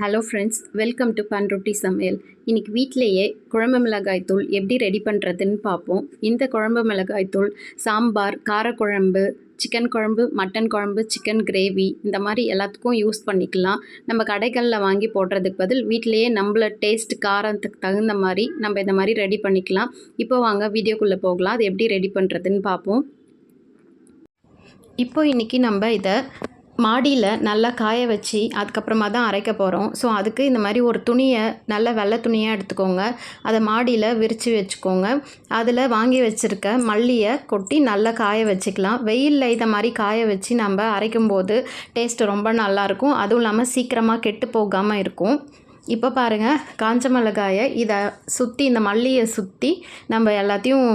Hello friends welcome to bun ரொட்டி சமையல் இன்றைக்கி வீட்டிலேயே குழம்பு மிளகாய் தூள் எப்படி ரெடி பண்ணுறதுன்னு பார்ப்போம். இந்த குழம்பு மிளகாய் தூள் சாம்பார் காரக்குழம்பு சிக்கன் குழம்பு மட்டன் குழம்பு சிக்கன் கிரேவி இந்த மாதிரி எல்லாத்துக்கும் யூஸ் பண்ணிக்கலாம். நம்ம கடைகளில் வாங்கி போடுறதுக்கு பதில் வீட்டிலேயே நம்மள டேஸ்ட் காரத்துக்கு தகுந்த மாதிரி நம்ம இந்த மாதிரி ரெடி பண்ணிக்கலாம். இப்போ வாங்க வீடியோக்குள்ளே போகலாம். அது எப்படி ரெடி பண்ணுறதுன்னு பார்ப்போம். இப்போ இன்றைக்கி நம்ம இதை மாடியில் நல்லா காய வச்சு அதுக்கப்புறமா தான் அரைக்க போகிறோம் ஸோ அதுக்கு இந்த மாதிரி ஒரு துணியை நல்ல வெள்ளை துணியாக எடுத்துக்கோங்க. அதை மாடியில் விரித்து வச்சுக்கோங்க. அதில் வாங்கி வச்சுருக்க மல்லியை கொட்டி நல்லா காய வச்சுக்கலாம். வெயிலில் இதை மாதிரி காய வச்சு நம்ம அரைக்கும்போது டேஸ்ட்டு ரொம்ப நல்லாயிருக்கும் அதுவும் இல்லாமல் சீக்கிரமாக கெட்டு போகாமல் இருக்கும். இப்போ பாருங்கள் காஞ்ச மிளகாயை இதை சுற்றி இந்த மல்லியை சுற்றி நம்ம எல்லாத்தையும்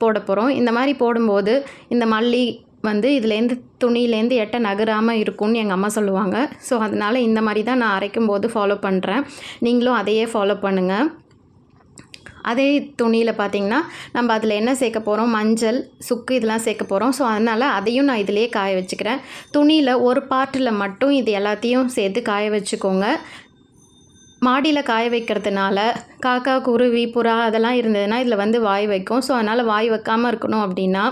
போட போகிறோம் இந்த மாதிரி போடும்போது இந்த மல்லி வந்து இதுலேருந்து துணியிலேருந்து எட்ட நகராமல் இருக்கும்னு எங்கள் அம்மா சொல்லுவாங்க. ஸோ அதனால் இந்த மாதிரி தான் நான் அரைக்கும் போது ஃபாலோ பண்ணுறேன் நீங்களும் அதையே ஃபாலோ பண்ணுங்கள் அதே துணியில் பார்த்தீங்கன்னா நம்ம அதில் என்ன சேர்க்க போகிறோம் மஞ்சள் சுக்கு இதெல்லாம் சேர்க்க போகிறோம் ஸோ அதனால் அதையும் நான் இதிலே காய வச்சுக்கிறேன். துணியில் ஒரு பார்ட்டில் மட்டும் இது எல்லாத்தையும் சேர்த்து காய வச்சுக்கோங்க. மாடியில் காய வைக்கிறதுனால காக்கா குருவி புறா அதெல்லாம் இருந்ததுன்னா இதில் வந்து வாய் வைக்கும். ஸோ அதனால் வாய் வைக்காமல் இருக்கணும் அப்படின்னா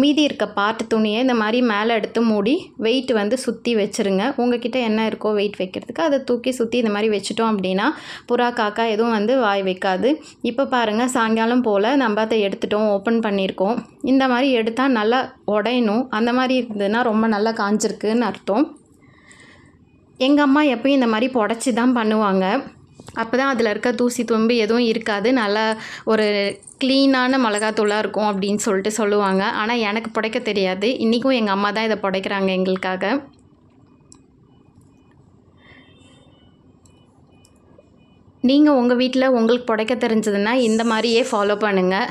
மீதி இருக்க பாட்டு துணியை இந்த மாதிரி மேலே எடுத்து மூடி வெயிட் வந்து சுற்றி வச்சுருங்க. உங்ககிட்ட என்ன இருக்கோ வெயிட் வைக்கிறதுக்கு அதை தூக்கி சுற்றி இந்த மாதிரி வச்சுட்டோம் அப்படின்னா புறா காக்கா எதுவும் வந்து வாய் வைக்காது. இப்போ பாருங்கள் சாயங்காலம் போல் நம்ம அதை எடுத்துட்டோம் ஓப்பன் பண்ணியிருக்கோம். இந்த மாதிரி எடுத்தால் நல்லா உடையணும். அந்த மாதிரி இருந்ததுன்னா ரொம்ப நல்லா காஞ்சிருக்குன்னு அர்த்தம். எங்கள் அம்மா எப்பயும் இந்த மாதிரி புடச்சி தான் பண்ணுவாங்க. அப்போ தான் அதில் இருக்க தூசி தும்பு எதுவும் இருக்காது. நல்லா ஒரு க்ளீனான மிளகாத்தூளாக இருக்கும் அப்படின்னு சொல்லிட்டு சொல்லுவாங்க. ஆனால் எனக்கு புடைக்க தெரியாது. இன்றைக்கும் எங்கள் அம்மா தான் இதை புடைக்கிறாங்க எங்களுக்காக. நீங்கள் உங்கள் வீட்டில் உங்களுக்கு புடைக்க தெரிஞ்சதுன்னா இந்த மாதிரியே ஃபாலோ பண்ணுங்கள்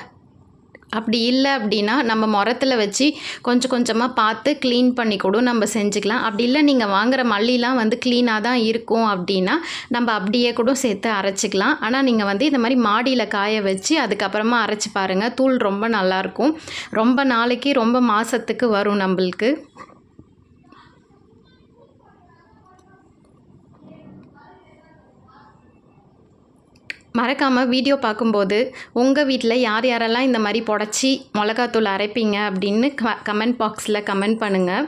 அப்படி இல்லை அப்படின்னா நம்ம முரத்தில் வச்சு கொஞ்சம் கொஞ்சமாக பார்த்து க்ளீன் பண்ணி கூட நம்ம செஞ்சுக்கலாம். அப்படி இல்லை நீங்கள் வாங்குகிற மல்லிலாம் வந்து க்ளீனாக தான் இருக்கும் அப்படின்னா நம்ம அப்படியே கூட சேர்த்து அரைச்சிக்கலாம். ஆனால் நீங்கள் வந்து இந்த மாதிரி மாடியில் காய வச்சு அதுக்கப்புறமா அரைச்சி பாருங்கள் தூள் ரொம்ப நல்லாயிருக்கும் ரொம்ப நாளைக்கு ரொம்ப மாதத்துக்கு வரும் நம்மளுக்கு. மறக்காமல் வீடியோ பார்க்கும்போது உங்கள் வீட்டில் யார் யாரெல்லாம் இந்த மாதிரி புடச்சி மிளகாத்தூள் அரைப்பீங்க அப்படின்னு க கமெண்ட் பாக்ஸில் கமெண்ட் பண்ணுங்கள்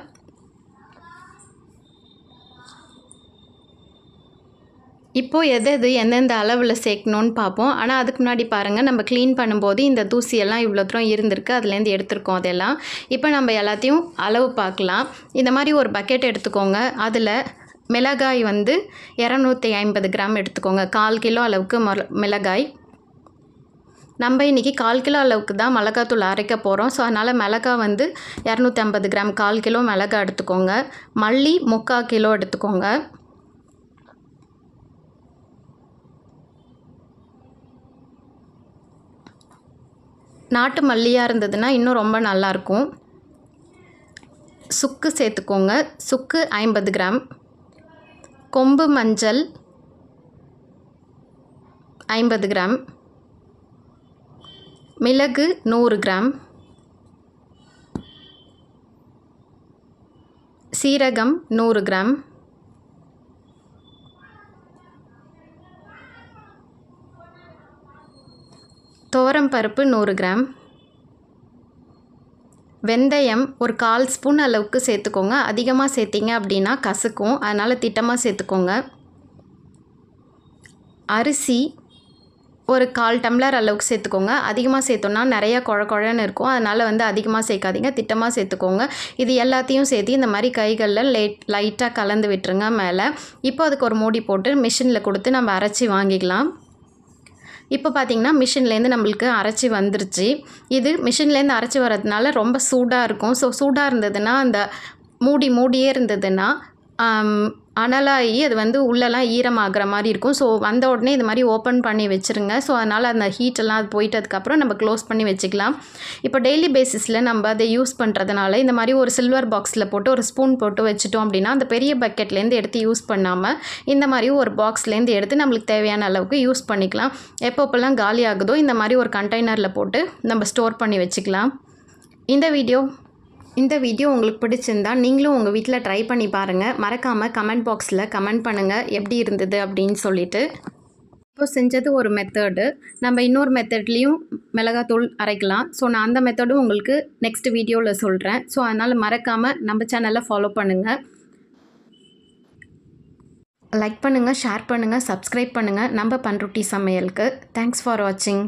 இப்போது எது எது எந்தெந்த அளவில் சேர்க்கணுன்னு பார்ப்போம். ஆனால் அதுக்கு முன்னாடி பாருங்கள் நம்ம க்ளீன் பண்ணும்போது இந்த தூசியெல்லாம் இவ்வளோ தூரம் இருந்திருக்கு அதுலேருந்து எடுத்திருக்கோம் அதெல்லாம். இப்போ நம்ம எல்லாத்தையும் அளவு பார்க்கலாம். இந்த மாதிரி ஒரு பக்கெட் எடுத்துக்கோங்க. அதில் மிளகாய் வந்து இரநூத்தி ஐம்பது கிராம் எடுத்துக்கோங்க. கால் கிலோ அளவுக்கு மொ மிளகாய். நம்ம இன்றைக்கி கால் கிலோ அளவுக்கு தான் மிளகாத்தூள் அரைக்க போகிறோம் ஸோ அதனால் மிளகாய் வந்து இரநூத்தி ஐம்பது கிராம் கால் கிலோ மிளகாய் எடுத்துக்கோங்க. மல்லி முக்கால் கிலோ எடுத்துக்கோங்க. நாட்டு மல்லியாக இருந்ததுன்னா இன்னும் ரொம்ப நல்லாயிருக்கும் சுக்கு சேர்த்துக்கோங்க. சுக்கு ஐம்பது கிராம். கொம்பு மஞ்சள் ஐம்பது கிராம். மிளகு நூறு கிராம். சீரகம் நூறு கிராம். துவரம் பருப்பு நூறு கிராம். வெந்தயம் ஒரு கால் ஸ்பூன் அளவுக்கு சேர்த்துக்கோங்க. அதிகமாக சேர்த்திங்க அப்படின்னா கசக்கும். அதனால் திட்டமாக சேர்த்துக்கோங்க. அரிசி ஒரு கால் டம்ளர் அளவுக்கு சேர்த்துக்கோங்க. அதிகமாக சேர்த்தோன்னா நிறையா குழ குழன்னு இருக்கும். அதனால் வந்து அதிகமாக சேர்க்காதீங்க. திட்டமாக சேர்த்துக்கோங்க. இது எல்லாத்தையும் சேர்த்து இந்த மாதிரி கைகளில் லேட் லைட்டாக கலந்து விட்டுருங்க மேலே. இப்போ அதுக்கு ஒரு மூடி போட்டு மிஷினில் கொடுத்து நம்ம அரைச்சி வாங்கிக்கலாம். இப்போ பார்த்திங்கன்னா மிஷின்லேருந்து நம்மளுக்கு அரைச்சி வந்துருச்சு. இது மிஷின்லேருந்து அரைச்சி வர்றதுனால ரொம்ப சூடாக இருக்கும். ஸோ சூடாக இருந்ததுன்னா அந்த மூடி மூடியே இருந்ததுன்னா அனலாகி அது வந்து உள்ளெல்லாம் ஈரமாகிற மாதிரி இருக்கும். ஸோ வந்த உடனே இது மாதிரி ஓப்பன் பண்ணி வச்சுருங்க. ஸோ அதனால் அந்த ஹீட்டெல்லாம் அது போயிட்டதுக்கப்புறம் நம்ம க்ளோஸ் பண்ணி வச்சுக்கலாம். இப்போ டெய்லி பேசிஸில் நம்ம அதை யூஸ் பண்ணுறதுனால இந்த மாதிரி ஒரு சில்வர் பாக்ஸில் போட்டு ஒரு ஸ்பூன் போட்டு வச்சுட்டோம் அப்படின்னா அந்த பெரிய பக்கெட்லேருந்து எடுத்து யூஸ் பண்ணாமல் இந்த மாதிரி ஒரு பாக்ஸ்லேருந்து எடுத்து நம்மளுக்கு தேவையான அளவுக்கு யூஸ் பண்ணிக்கலாம். எப்பப்போல்லாம் காலி ஆகுதோ இந்த மாதிரி ஒரு கண்டெய்னரில் போட்டு நம்ம ஸ்டோர் பண்ணி வச்சுக்கலாம். இந்த வீடியோ இந்த வீடியோ உங்களுக்கு பிடிச்சிருந்தா நீங்களும் உங்கள் வீட்டில் ட்ரை பண்ணி பாருங்கள் மறக்காமல் கமெண்ட் பாக்ஸில் கமெண்ட் பண்ணுங்கள் எப்படி இருந்தது அப்படின்னு சொல்லிட்டு. இப்போ செஞ்சது ஒரு மெத்தடு நம்ம இன்னொரு மெத்தட்லேயும் மிளகாத்தூள் அரைக்கலாம். ஸோ நான் அந்த மெத்தடும் உங்களுக்கு நெக்ஸ்ட் வீடியோவில் சொல்கிறேன் ஸோ அதனால் மறக்காமல் நம்ம சேனலை ஃபாலோ பண்ணுங்கள் லைக் பண்ணுங்கள் ஷேர் பண்ணுங்கள் சப்ஸ்கிரைப் பண்ணுங்கள் நம்ம பண்ருட்டி சமையலுக்கு. தேங்க்ஸ் ஃபார் வாட்சிங்